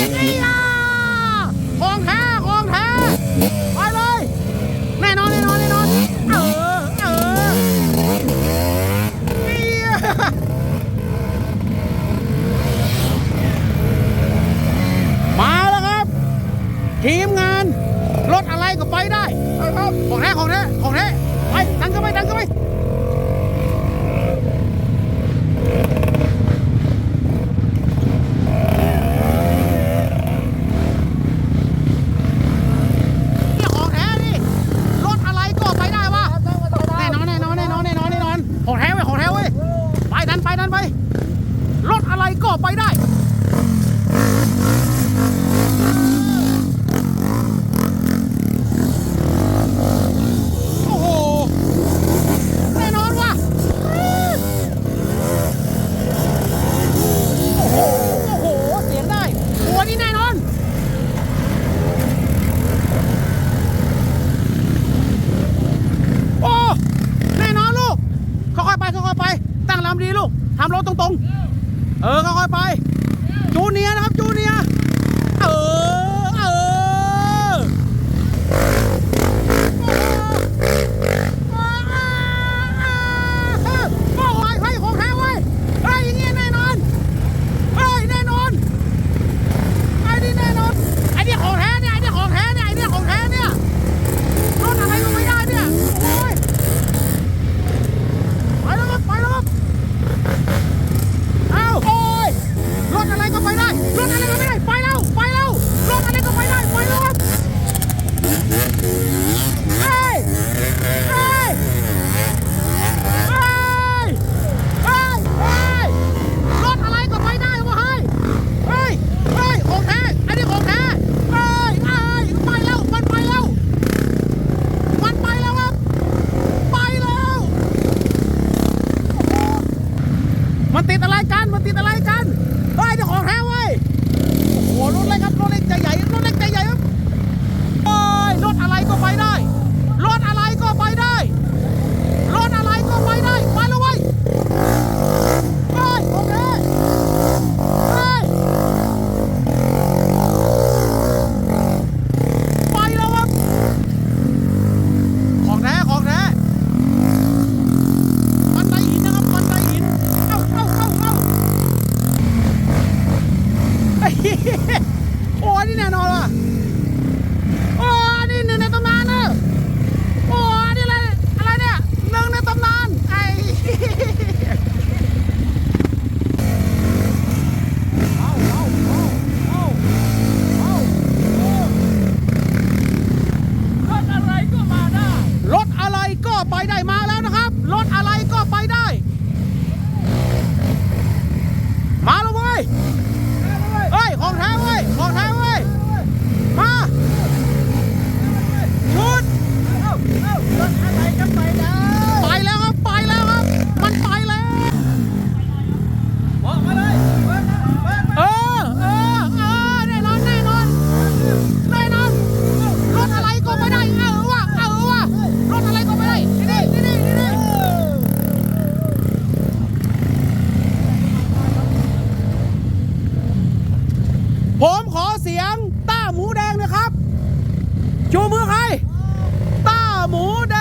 นี่ล่ของแท้ของแท้ไปเลยแน่นอนแน่นอนแน่นอนเออเออนี่มาแล้วครับ ทีมงานรถอะไรก็ไปได้ครับของแท้ของแท้ของแท้ ลำดีลูกทำรถตรงๆ เออค่อยๆไป จูเนียนะครับ จูเนีย ชูมือใครต้าหมูแด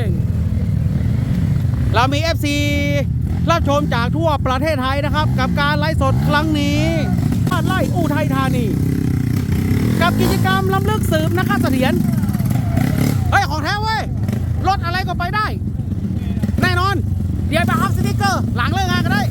ง เรามี FC รับชมจากทั่วประเทศไทยนะครับ กับการไลฟ์สดครั้งนี้บ้านไร่อู่ไทยธานี กับกิจกรรมล้ำลึกสืบนักเสถียรเฮ้ย ของแท้เว้ย รถอะไรก็ไปได้ แน่นอน เดี๋ยวไปรัพสติกเกอร์ หลังเลิกงานก็ได้